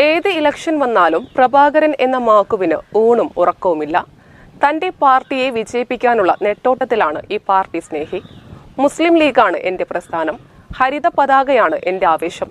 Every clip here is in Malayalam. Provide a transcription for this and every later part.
ഏത് ഇലക്ഷൻ വന്നാലും പ്രഭാകരൻ എന്ന മാക്കുവിന് ഊണും ഉറക്കവുമില്ല. തന്റെ പാർട്ടിയെ വിജയിപ്പിക്കാനുള്ള നെട്ടോട്ടത്തിലാണ് ഈ പാർട്ടി സ്നേഹി. മുസ്ലിം ലീഗാണ് എന്റെ പ്രസ്ഥാനം. ഹരിത പതാകയാണ് എന്റെ ആവേശം.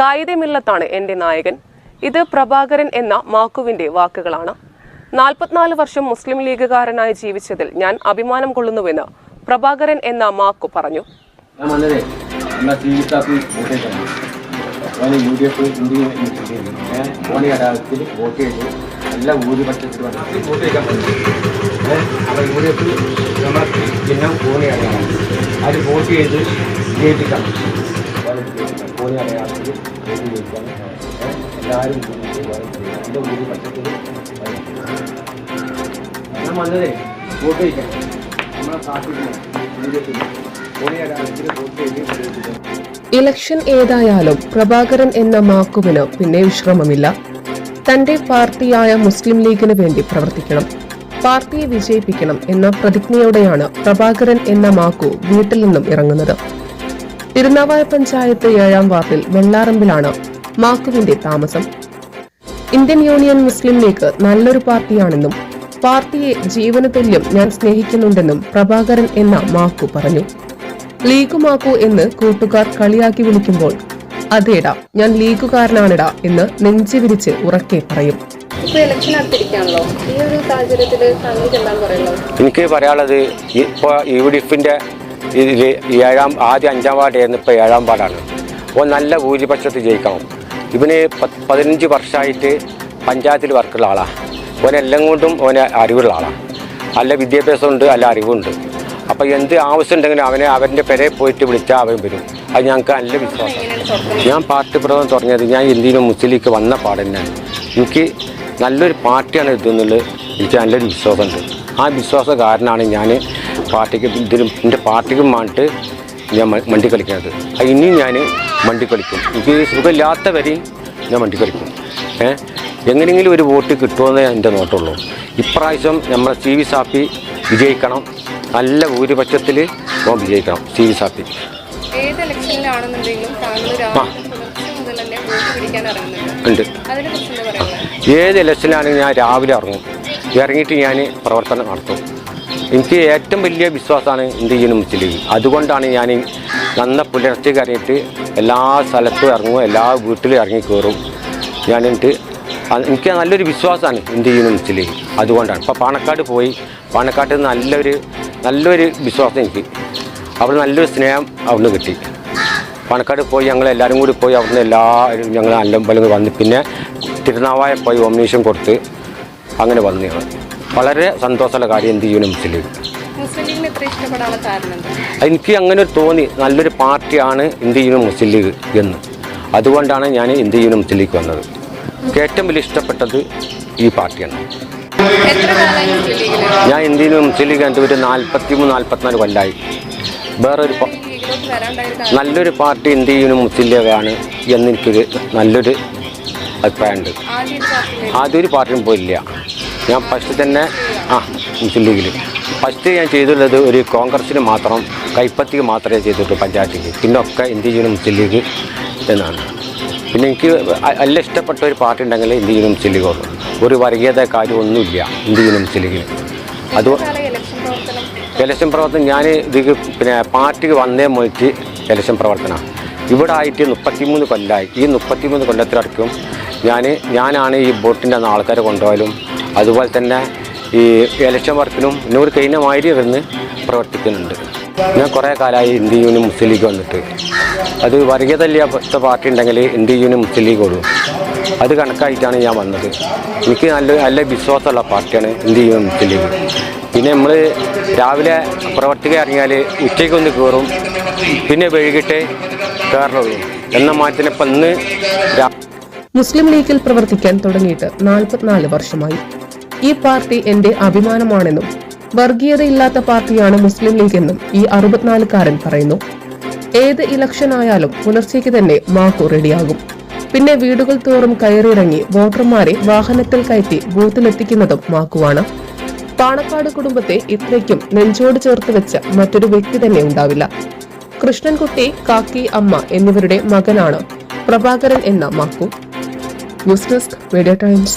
കായികമില്ലത്താണ് എന്റെ നായകൻ. ഇത് പ്രഭാകരൻ എന്ന മാക്കുവിന്റെ വാക്കുകളാണ്. നാൽപ്പത്തിനാല് വർഷം മുസ്ലിം ലീഗുകാരനായി ജീവിച്ചതിൽ ഞാൻ അഭിമാനം കൊള്ളുന്നുവെന്ന് പ്രഭാകരൻ എന്ന മാക്കു പറഞ്ഞു. Vote U D F India ഞാൻ ഘടകത്തിൽ വോട്ട് ചെയ്ത്. എല്ലാ ഭൂരിപക്ഷത്തിൽ വന്നു. വോട്ട് ചെയ്യാൻ പറ്റും അപ്പോൾ യു ഡി എഫ് നമ്മളെ ചിഹ്നം കോണി അടയാളം അത് വോട്ട് ചെയ്ത് ജയിപ്പിക്കാം കോണി അടയാളത്തിൽ വോട്ട് ജയിക്കാൻ എല്ലാവരും എന്റെ ഭൂരിപക്ഷത്തിൽ ഞാൻ വന്നതേ വോട്ട് ചെയ്യിക്കാം നമ്മളെ പാർട്ടിക്ക് യു ഡി എഫിൽ കോണി അടയാളത്തിൽ വോട്ട് ചെയ്ത് വിജയിപ്പിക്കണം ഇലക്ഷൻ ഏതായാലും പ്രഭാകരൻ എന്ന മാക്കുവിന് പിന്നെ വിശ്രമമില്ല. തന്റെ പാർട്ടിയായ മുസ്ലിം ലീഗിന് വേണ്ടി പ്രവർത്തിക്കണം. പാർട്ടിയെ വിജയിപ്പിക്കണം എന്ന പ്രതിജ്ഞയോടെയാണ് പ്രഭാകരൻ എന്ന മാക്കു വീട്ടിൽ നിന്നും ഇറങ്ങുന്നത്. തിരുനാവായ പഞ്ചായത്ത് ഏഴാം വാർഡിൽ വെള്ളാറമ്പിലാണ് മാക്കുവിന്റെ താമസം. ഇന്ത്യൻ യൂണിയൻ മുസ്ലിം ലീഗ് നല്ലൊരു പാർട്ടിയാണെന്നും പാർട്ടിയെ ജീവന തുല്യം ഞാൻ സ്നേഹിക്കുന്നുണ്ടെന്നും പ്രഭാകരൻ എന്ന മാക്കു പറഞ്ഞു. ലീഗ് മാക്കു എന്ന് കൂട്ടുകാർ കളിയാക്കി വിളിക്കുമ്പോൾ അതേടാ ഞാൻ ലീഗുകാരനാണിടാ എന്ന് നെഞ്ചു വിരിച്ച് ഉറക്കെ പറയും. ഇപ്പൊ എനിക്ക് പറയാനുള്ളത് ഇപ്പോൾ യു ഡി എഫിന്റെ ഇതിൽ ഏഴാം ആദ്യം അഞ്ചാം വാർഡായിരുന്നു ഇപ്പോൾ ഏഴാം വാർഡാണ്. അപ്പോൾ നല്ല ഭൂരിപക്ഷത്തിൽ ജയിക്കണം. ഇവന് പതിനഞ്ച് വർഷമായിട്ട് പഞ്ചായത്തിൽ വർക്കുള്ള ആളാണ് ഓനെല്ലാം കൊണ്ടും ഓനെ അറിവുള്ള ആളാണ് നല്ല വിദ്യാഭ്യാസമുണ്ട് നല്ല അറിവുണ്ട്. അപ്പോൾ എന്ത് ആവശ്യം ഉണ്ടെങ്കിലും അവനെ അവന്റെ പെരയിൽ പോയിട്ട് വിളിച്ചാൽ അവൻ വരും. അത് ഞങ്ങൾക്ക് നല്ല വിശ്വാസം. ഞാൻ പാർട്ടി പ്രവർത്തനം തുടങ്ങിയത് ഞാൻ ഇന്ത്യയിലും മുസ്ലിംക്ക് വന്ന പാടന്നെ. എനിക്ക് നല്ലൊരു പാർട്ടിയാണ് ഇതെന്നുള്ളത് എനിക്ക് നല്ലൊരു വിശ്വാസമുണ്ട്. ആ വിശ്വാസ കാരണമാണ് ഞാൻ പാർട്ടിക്ക് ഇതിലും എന്റെ പാർട്ടിക്കും വേണ്ടിയിട്ട് ഞാൻ വണ്ടി കളിക്കുന്നത്. അത് ഇനിയും ഞാൻ വണ്ടി കളിക്കും. എനിക്ക് സുഖമില്ലാത്തവരെയും ഞാൻ വണ്ടി കളിക്കും. ഏ? എങ്ങനെയെങ്കിലും ഒരു വോട്ട് കിട്ടുമെന്നേ എന്റെ നോട്ടുള്ളൂ. ഇപ്രാവശ്യം നമ്മളെ സി വി സാപ്പി വിജയിക്കണം. നല്ല ഭൂരിപക്ഷത്തിൽ ഓൻ വിജയിക്കണം. സി വി സാപ്പി ഏത് ഇലക്ഷനിലാണെന്നുണ്ടെങ്കിലും താങ്കൾ രാവിലെ പുലർച്ചെ മുതൽ തന്നെ വോട്ട് പിടിക്കാൻ ഇറങ്ങുന്നുണ്ട് ഉണ്ട്. ഏത് ഇലക്ഷനിലാണെങ്കിൽ ഞാൻ രാവിലെ ഇറങ്ങും. ഇറങ്ങിയിട്ട് ഞാൻ പ്രവർത്തനം നടത്തും. എനിക്ക് ഏറ്റവും വലിയ വിശ്വാസമാണ് ഇന്ത്യ യൂണിയൻ മുസ്ലിം ലീഗ് അതുകൊണ്ടാണ് ഞാൻ നന്ന പുലർച്ചെ കറിയിട്ട് എല്ലാ സ്ഥലത്തും ഇറങ്ങും എല്ലാ വീട്ടിലും ഇറങ്ങി കയറും ഞാൻ എന്നിട്ട് എനിക്ക് നല്ലൊരു വിശ്വാസമാണ് ഇന്ത്യ യൂണിയൻ മുസ്ലിം ലീഗ് അതുകൊണ്ടാണ്. ഇപ്പോൾ പാണക്കാട് പോയി. പാണക്കാട്ട് നല്ലൊരു നല്ലൊരു വിശ്വാസം എനിക്ക്. അവിടെ നല്ലൊരു സ്നേഹം അവിടുന്ന് കിട്ടി. പണക്കാട് പോയി ഞങ്ങൾ എല്ലാവരും കൂടി പോയി അവിടുന്ന് എല്ലാവരും ഞങ്ങൾ അല്ലമ്പലങ്ങൾ വന്ന് പിന്നെ തിരുനാവായ പോയി ഒമിനേഷൻ കൊടുത്ത് അങ്ങനെ വന്നു ഞങ്ങൾ. വളരെ സന്തോഷമുള്ള കാര്യം എന്ത് ചെയ്യണം മുസ്ലിം ലീഗ് എനിക്ക് അങ്ങനെ ഒരു തോന്നി. നല്ലൊരു പാർട്ടിയാണ് ഇന്ത്യ യൂണിയൻ മുസ്ലിം ലീഗ് എന്ന്. അതുകൊണ്ടാണ് ഞാൻ ഇന്ത്യ യൂണിയൻ മുസ്ലിം ലീഗ് വന്നത്. ഏറ്റവും വലിയ ഇഷ്ടപ്പെട്ടത് ഈ പാർട്ടിയാണ്. ഞാൻ ഇന്ത്യയിൽ മുസ്ലിം ലീഗ് ഒരു നാൽപ്പത്തി മൂന്ന് നാൽപ്പത്തിനാല് കൊല്ലായി. വേറൊരു നല്ലൊരു പാർട്ടി ഇന്ത്യയിലും മുസ്ലിം ലീഗാണ് എന്നെനിക്കൊരു നല്ലൊരു അഭിപ്രായമുണ്ട്. ആദ്യം ഒരു പാർട്ടിയും പോയില്ല. ഞാൻ ഫസ്റ്റ് തന്നെ ആ മുസ്ലിം ലീഗിൽ ഫസ്റ്റ് ഞാൻ ചെയ്തിട്ടുള്ളത് ഒരു കോൺഗ്രസ്സിന് മാത്രം കൈപ്പത്തിക്ക് മാത്രമേ ചെയ്തിട്ടുള്ളൂ പഞ്ചായത്തിൽ പിന്നൊക്കെ ഇന്ത്യ യൂണിയൻ മുസ്ലിം ലീഗ് എന്നാണ്. പിന്നെ എനിക്ക് അല്ല ഇഷ്ടപ്പെട്ട ഒരു പാർട്ടി ഉണ്ടെങ്കിൽ ഇന്ത്യ ഒരു വർഗീയത കാര്യമൊന്നുമില്ല ഇന്ത്യ യൂണിയൻ മുസ്ലിം ലീഗിൽ അത് ഇലക്ഷൻ പ്രവർത്തനം പ്രവർത്തനം ഞാൻ ഇത് പിന്നെ പാർട്ടിക്ക് വന്നേ മുഴിച്ച് ഇലക്ഷൻ പ്രവർത്തനമാണ് ഇവിടെ ആയിട്ട് മുപ്പത്തിമൂന്ന് കൊല്ലമായി ഈ മുപ്പത്തിമൂന്ന് കൊല്ലത്തിലടക്കും ഞാൻ ഞാനാണ് ഈ ബോട്ടിന്റെ അന്ന് ആൾക്കാരെ കൊണ്ടുപോയാലും അതുപോലെ തന്നെ ഈ ഇലക്ഷൻ വർക്കിനും എന്നൊരു കഴിഞ്ഞ മാതിരി ഇരുന്ന് പ്രവർത്തിക്കുന്നുണ്ട്. ഞാൻ കുറേ കാലമായി ഇന്ത്യ യൂണിയൻ മുസ്ലിം ലീഗ് വന്നിട്ട്. അത് വർഗീയതല്ലാത്ത പാർട്ടി ഉണ്ടെങ്കിൽ ഇന്ത്യ യൂണിയൻ മുസ്ലിം ലീഗ് കൊടുക്കും അത് കണക്കായിട്ടാണ് ഞാൻ വന്നത്. എനിക്ക് നല്ല നല്ല വിശ്വാസമുള്ള പാർട്ടിയാണ് ഇന്ത്യ യൂണിയൻ മുസ്ലിം ലീഗ്. പിന്നെ നമ്മൾ രാവിലെ പ്രവർത്തിക്കാൻ ഇറങ്ങിയാൽ ഉച്ചയ്ക്ക് ഒന്ന് കയറും. പിന്നെ വൈകിട്ട് കയറുള്ളൂ എന്ന മാറ്റത്തിന് ഇപ്പം ഇന്ന് മുസ്ലിം ലീഗിൽ പ്രവർത്തിക്കാൻ തുടങ്ങിയിട്ട് നാൽപ്പത്തിനാല് വർഷമായി. ഈ പാർട്ടി എന്റെ അഭിമാനമാണെന്നും വർഗീയതയില്ലാത്ത പാർട്ടിയാണ് മുസ്ലിം ലീഗ് എന്നും ഈ അറുപത്തിനാലുകാരൻ പറയുന്നു. ഏത് ഇലക്ഷൻ ആയാലും പുലർച്ചയ്ക്ക് തന്നെ മാക്കു റെഡിയാകും. പിന്നെ വീടുകൾ തോറും കയറിയിറങ്ങി വോട്ടർമാരെ വാഹനത്തിൽ കയറ്റി ബൂത്തിലെത്തിക്കുന്നതും മാക്കുവാണ് പാണക്കാട് കുടുംബത്തെ ഇത്രയ്ക്കും നെഞ്ചോട് ചേർത്ത് വെച്ച മറ്റൊരു വ്യക്തി തന്നെ ഉണ്ടാവില്ല. കൃഷ്ണൻകുട്ടി കാക്കി അമ്മ എന്നിവരുടെ മകനാണ് പ്രഭാകരൻ എന്ന Makku. News desk media times.